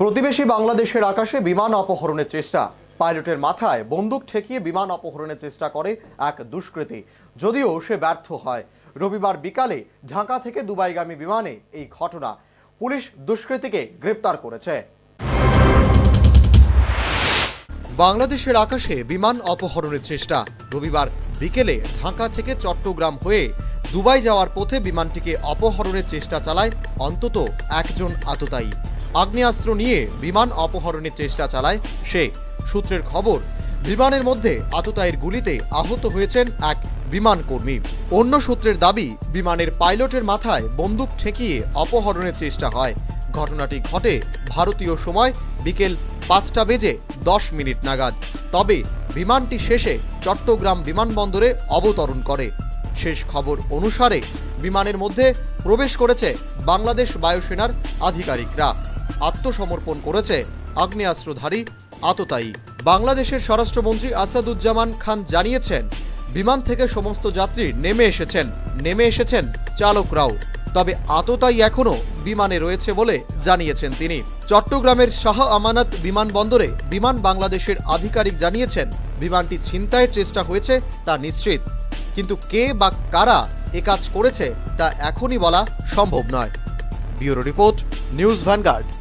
প্রতিবেশী বাংলাদেশের আকাশে বিমান অপহরণের চেষ্টা। পাইলটের মাথায় বন্দুক ঠেকিয়ে বিমান অপহরণের চেষ্টা করে এক দুষ্কৃতী। যদিও সে ব্যর্থ হয়। রবিবার বিকালে ঢাকা থেকে দুবাইগামী বিমানে এই ঘটনা পুলিশ দুষ্কৃতীকে গ্রেপ্তার করেছে। বাংলাদেশের আকাশে বিমান অপহরণের চেষ্টা। রবিবার বিকেলে ঢাকা থেকে চট্টগ্রাম হয়ে দুবাই যাওয়ার পথে বিমানটিকে অপহরণের চেষ্টা চালায় অন্তত একজন আততায়ী। আগ্নেয়াস্ত্র নিয়ে বিমান অপহরণের চেষ্টা চালায় সে। সূত্রের খবর, বিমানের মধ্যে আততায়ীর গুলিতে আহত হয়েছেন এক বিমান কর্মী। অন্য সূত্রের দাবি, বিমানের পাইলটের মাথায় বন্দুক ঠেকিয়ে অপহরণের চেষ্টা হয়। ঘটনাটি ঘটে ভারতীয় সময় বিকেল পাঁচটা বেজে দশ মিনিট নাগাদ। তবে বিমানটি শেষে চট্টগ্রাম বিমানবন্দরে অবতরণ করে। শেষ খবর অনুসারে বিমানের মধ্যে প্রবেশ করেছে বাংলাদেশ বায়ুসেনার আধিকারিকরা। আত্মসমর্পণ করেছে আগ্নেয়াস্ত্রধারী আততায়ী। বাংলাদেশের স্বরাষ্ট্রমন্ত্রী আসাদুজ্জামান খান জানিয়েছেন, বিমান থেকে সমস্ত যাত্রী নেমে এসেছেন নেমে এসেছেন চালকরাও। তবে আততায়ী এখনও বিমানে রয়েছে বলে জানিয়েছেন তিনি। চট্টগ্রামের শাহ আমানত বিমানবন্দরে বিমান বাংলাদেশের আধিকারিক জানিয়েছেন, বিমানটি ছিনতাইয়ের চেষ্টা হয়েছে, তা নিশ্চিত। কিন্তু কে বা কারা এ কাজ করেছে, তা এখনই বলা সম্ভব নয়। Bureau report, news Vanguard.